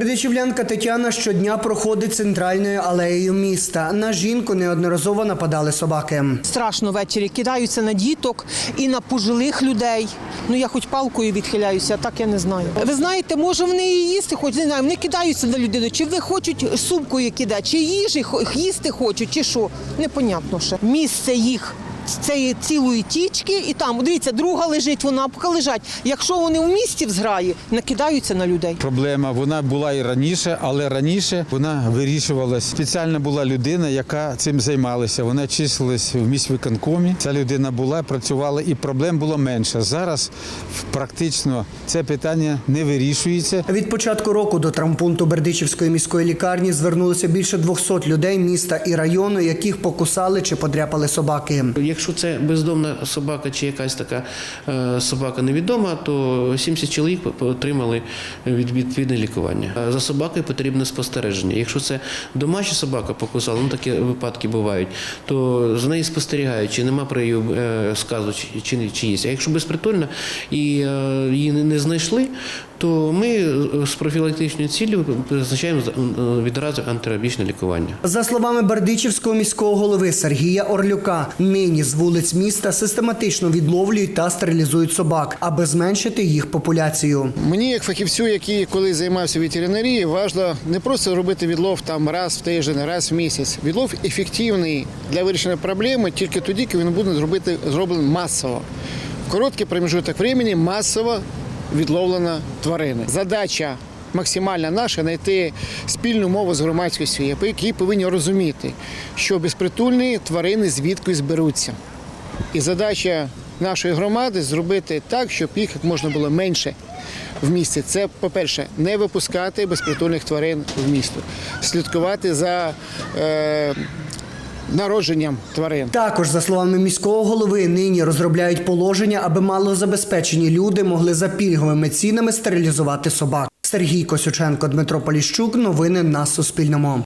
Бердичівлянка Тетяна щодня проходить центральною алеєю міста. На жінку неодноразово нападали собаки. Страшно ввечері кидаються на діток і на пожилих людей. Ну я хоч палкою відхиляюся, а так я не знаю. Ви знаєте, може вони і їсти хочуть, не знаю, вони кидаються на людину. Чи ви хочуть сумкою кидати, чи їжі їсти хочуть, чи що? Непонятно ще. Місце їх. Цієї цілої тічки, і там дивіться, друга лежить, вона поки лежать. Якщо вони в місті в зграї, накидаються на людей. Проблема вона була і раніше, але раніше вона вирішувалась. Спеціальна була людина, яка цим займалася. Вона числилась в міськвиконкомі. Ця людина була, працювала, і проблем було менше. Зараз практично це питання не вирішується. Від початку року до травмпункту Бердичівської міської лікарні звернулося більше 200 людей міста і району, яких покусали чи подряпали собаки. Якщо це бездомна собака чи якась така е, собака невідома, то 70 чоловік отримали відповідне лікування. За собакою потрібне спостереження. Якщо це домашня собака покусала, ну такі випадки бувають, то за нею спостерігають, чи нема про її е, сказу, чи, чи, чи є. А якщо безпритульна і е, її не- не знайшли, то ми з профілактичною ціллю призначаємо відразу антирабічне лікування. За словами Бердичівського міського голови Сергія Орлюка, нині з вулиць міста систематично відловлюють та стерилізують собак, аби зменшити їх популяцію. Мені, як фахівцю, який коли займався ветеринарією, важливо не просто робити відлов там раз в тиждень, раз в місяць. Відлов ефективний для вирішення проблеми тільки тоді, коли він буде зробити зроблений масово. Короткий проміжуток времени масово відловлена тварина. Задача максимальна наша знайти спільну мову з громадськістю, які повинні розуміти, що безпритульні тварини звідки зберуться. І задача нашої громади зробити так, щоб їх як можна було менше в місті. Це, по-перше, не випускати безпритульних тварин в місто, слідкувати за е, народженням тварин. Також, за словами міського голови, нині розробляють положення, аби малозабезпечені люди могли за пільговими цінами стерилізувати собак. Сергій Косюченко, Дмитро Поліщук. Новини на Суспільному.